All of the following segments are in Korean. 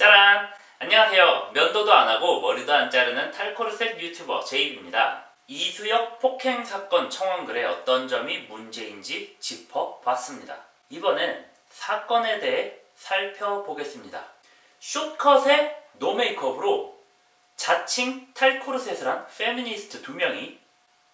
짜란! 안녕하세요. 면도도 안 하고 머리도 안 자르는 탈코르셋 유튜버 제이입니다. 이수혁 폭행 사건 청원글의 어떤 점이 문제인지 짚어봤습니다. 이번엔 사건에 대해 살펴보겠습니다. 숏컷의 노메이크업으로 자칭 탈코르셋을 한 페미니스트 두 명이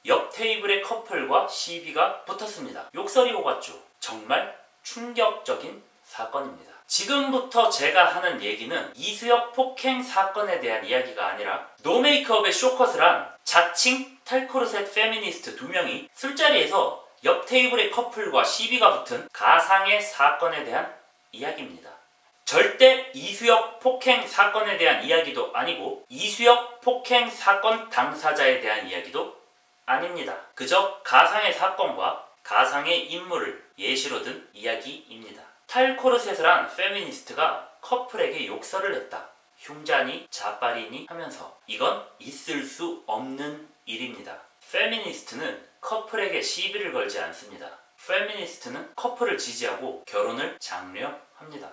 옆 테이블의 커플과 시비가 붙었습니다. 욕설이 오갔죠. 정말 충격적인 사건입니다. 지금부터 제가 하는 얘기는 이수혁 폭행 사건에 대한 이야기가 아니라 노메이크업의 쇼컷을 한 자칭 탈코르셋 페미니스트 두 명이 술자리에서 옆 테이블의 커플과 시비가 붙은 가상의 사건에 대한 이야기입니다. 절대 이수혁 폭행 사건에 대한 이야기도 아니고 이수혁 폭행 사건 당사자에 대한 이야기도 아닙니다. 그저 가상의 사건과 가상의 인물을 예시로 든 이야기입니다. 탈 코르셋을 한 페미니스트가 커플에게 욕설을 했다. 흉자니 자빨이니 하면서 이건 있을 수 없는 일입니다. 페미니스트는 커플에게 시비를 걸지 않습니다. 페미니스트는 커플을 지지하고 결혼을 장려합니다.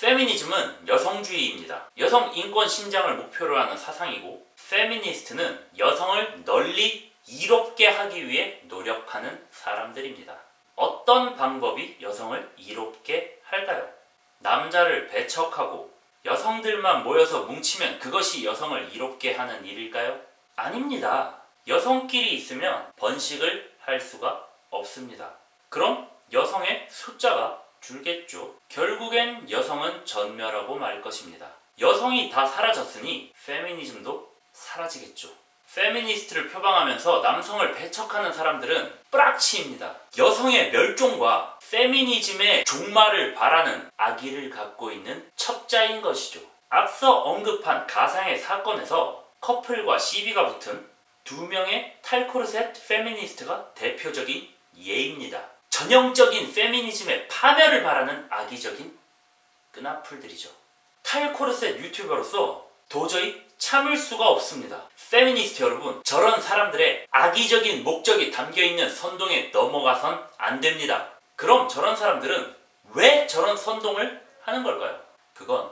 페미니즘은 여성주의입니다. 여성 인권 신장을 목표로 하는 사상이고 페미니스트는 여성을 널리 이롭게 하기 위해 노력하는 사람들입니다. 어떤 방법이 여성을 이롭게 할까요? 남자를 배척하고 여성들만 모여서 뭉치면 그것이 여성을 이롭게 하는 일일까요? 아닙니다. 여성끼리 있으면 번식을 할 수가 없습니다. 그럼 여성의 숫자가 줄겠죠. 결국엔 여성은 전멸하고 말 것입니다. 여성이 다 사라졌으니 페미니즘도 사라지겠죠. 페미니스트를 표방하면서 남성을 배척하는 사람들은 뿌락치입니다. 여성의 멸종과 페미니즘의 종말을 바라는 악의를 갖고 있는 첩자인 것이죠. 앞서 언급한 가상의 사건에서 커플과 시비가 붙은 두 명의 탈코르셋 페미니스트가 대표적인 예입니다. 전형적인 페미니즘의 파멸을 바라는 악의적인 끈앞풀들이죠. 탈코르셋 유튜버로서 도저히 참을 수가 없습니다. 페미니스트 여러분, 저런 사람들의 악의적인 목적이 담겨있는 선동에 넘어가선 안 됩니다. 그럼 저런 사람들은 왜 저런 선동을 하는 걸까요? 그건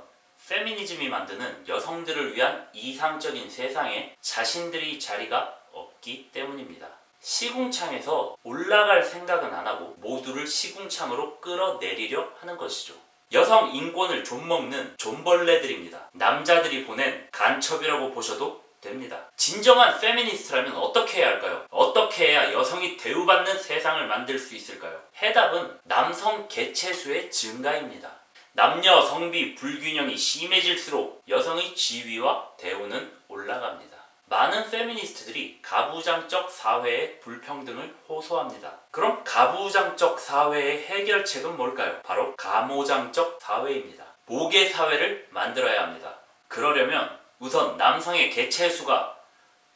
페미니즘이 만드는 여성들을 위한 이상적인 세상에 자신들이 자리가 없기 때문입니다. 시궁창에서 올라갈 생각은 안 하고 모두를 시궁창으로 끌어내리려 하는 것이죠. 여성 인권을 좀먹는 존벌레들입니다. 남자들이 보낸 간첩이라고 보셔도 됩니다. 진정한 페미니스트라면 어떻게 해야 할까요? 어떻게 해야 여성이 대우받는 세상을 만들 수 있을까요? 해답은 남성 개체수의 증가입니다. 남녀 성비 불균형이 심해질수록 여성의 지위와 대우는 올라갑니다. 많은 페미니스트들이 가부장적 사회의 불평등을 호소합니다. 그럼 가부장적 사회의 해결책은 뭘까요? 바로 가모장적 사회입니다. 모계 사회를 만들어야 합니다. 그러려면 우선 남성의 개체수가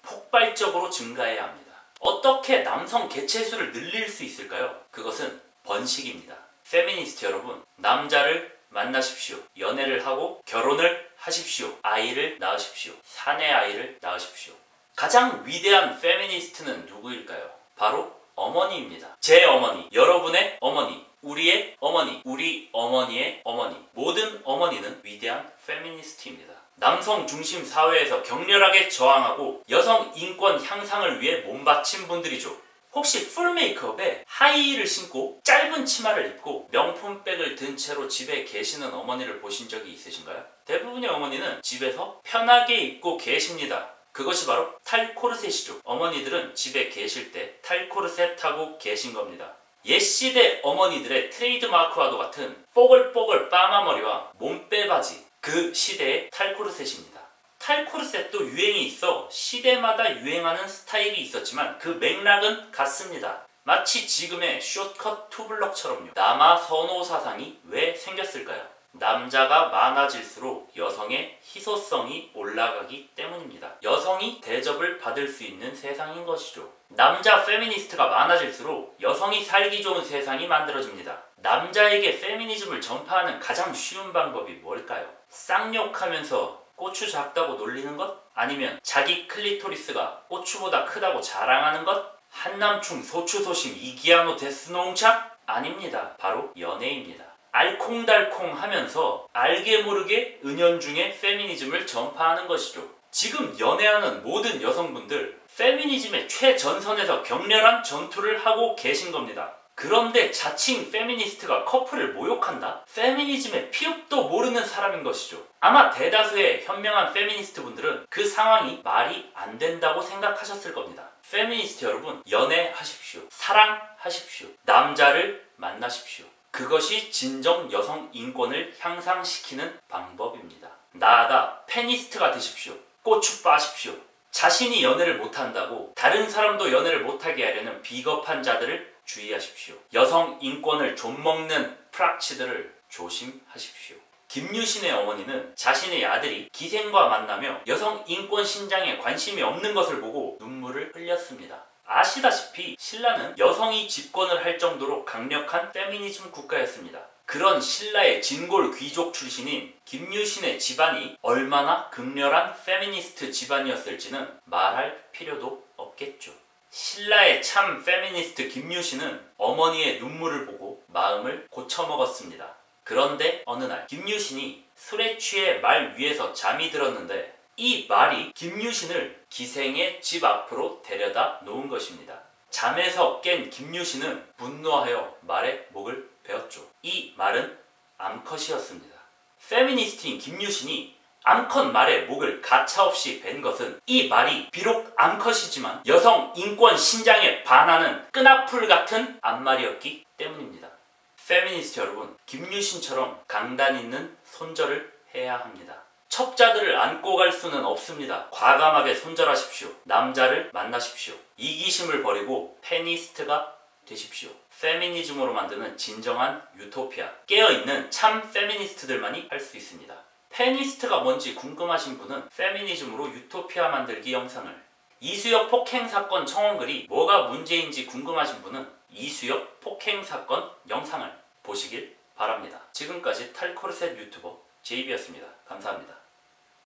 폭발적으로 증가해야 합니다. 어떻게 남성 개체수를 늘릴 수 있을까요? 그것은 번식입니다. 페미니스트 여러분, 남자를 만나십시오. 연애를 하고 결혼을 하십시오. 아이를 낳으십시오. 사내 아이를 낳으십시오. 가장 위대한 페미니스트는 누구일까요? 바로 어머니입니다. 제 어머니, 여러분의 어머니, 우리의 어머니, 우리 어머니의 어머니. 모든 어머니는 위대한 페미니스트입니다. 남성 중심 사회에서 격렬하게 저항하고 여성 인권 향상을 위해 몸바친 분들이죠. 혹시 풀 메이크업에 하이힐을 신고 짧은 치마를 입고 명품백을 든 채로 집에 계시는 어머니를 보신 적이 있으신가요? 대부분의 어머니는 집에서 편하게 입고 계십니다. 그것이 바로 탈코르셋이죠. 어머니들은 집에 계실 때 탈코르셋 하고 계신 겁니다. 옛 시대 어머니들의 트레이드마크와도 같은 뽀글뽀글 빠마머리와 몸빼바지 그 시대의 탈코르셋입니다. 탈코르셋도 유행이 있어 시대마다 유행하는 스타일이 있었지만 그 맥락은 같습니다. 마치 지금의 숏컷 투블럭처럼요. 남아 선호 사상이 왜 생겼을까요? 남자가 많아질수록 여성의 희소성이 올라가기 때문입니다. 여성이 대접을 받을 수 있는 세상인 것이죠. 남자 페미니스트가 많아질수록 여성이 살기 좋은 세상이 만들어집니다. 남자에게 페미니즘을 전파하는 가장 쉬운 방법이 뭘까요? 쌍욕하면서 고추 작다고 놀리는 것? 아니면 자기 클리토리스가 고추보다 크다고 자랑하는 것? 한남충 소추 소심 이기야노 데스노웅차? 아닙니다. 바로 연애입니다. 알콩달콩 하면서 알게 모르게 은연중에 페미니즘을 전파하는 것이죠. 지금 연애하는 모든 여성분들 페미니즘의 최전선에서 격렬한 전투를 하고 계신 겁니다. 그런데 자칭 페미니스트가 커플을 모욕한다? 페미니즘의 피읍도 모르는 사람인 것이죠. 아마 대다수의 현명한 페미니스트 분들은 그 상황이 말이 안 된다고 생각하셨을 겁니다. 페미니스트 여러분, 연애하십시오. 사랑하십시오. 남자를 만나십시오. 그것이 진정 여성 인권을 향상시키는 방법입니다. 나아가 페니스트가 되십시오. 고추 빠십시오. 자신이 연애를 못한다고 다른 사람도 연애를 못하게 하려는 비겁한 자들을 주의하십시오. 여성 인권을 좀먹는 프락치들을 조심하십시오. 김유신의 어머니는 자신의 아들이 기생과 만나며 여성 인권 신장에 관심이 없는 것을 보고 눈물을 흘렸습니다. 아시다시피 신라는 여성이 집권을 할 정도로 강력한 페미니즘 국가였습니다. 그런 신라의 진골 귀족 출신인 김유신의 집안이 얼마나 극렬한 페미니스트 집안이었을지는 말할 필요도 없겠죠. 신라의 참 페미니스트 김유신은 어머니의 눈물을 보고 마음을 고쳐먹었습니다. 그런데 어느 날 김유신이 술에 취해 말 위에서 잠이 들었는데 이 말이 김유신을 기생의 집 앞으로 데려다 놓은 것입니다. 잠에서 깬 김유신은 분노하여 말의 목을 베었죠. 이 말은 암컷이었습니다. 페미니스트인 김유신이 암컷 말의 목을 가차없이 벤 것은 이 말이 비록 암컷이지만 여성 인권 신장에 반하는 끈악풀 같은 암말이었기 때문입니다. 페미니스트 여러분, 김유신처럼 강단 있는 손절을 해야 합니다. 첩자들을 안고 갈 수는 없습니다. 과감하게 손절하십시오. 남자를 만나십시오. 이기심을 버리고 페니스트가 되십시오. 페미니즘으로 만드는 진정한 유토피아. 깨어있는 참 페미니스트들만이 할 수 있습니다. 페니스트가 뭔지 궁금하신 분은 페미니즘으로 유토피아 만들기 영상을 이수혁 폭행 사건 청원글이 뭐가 문제인지 궁금하신 분은 이수혁 폭행 사건 영상을 보시길 바랍니다. 지금까지 탈코르셋 유튜버 제이비였습니다. 감사합니다.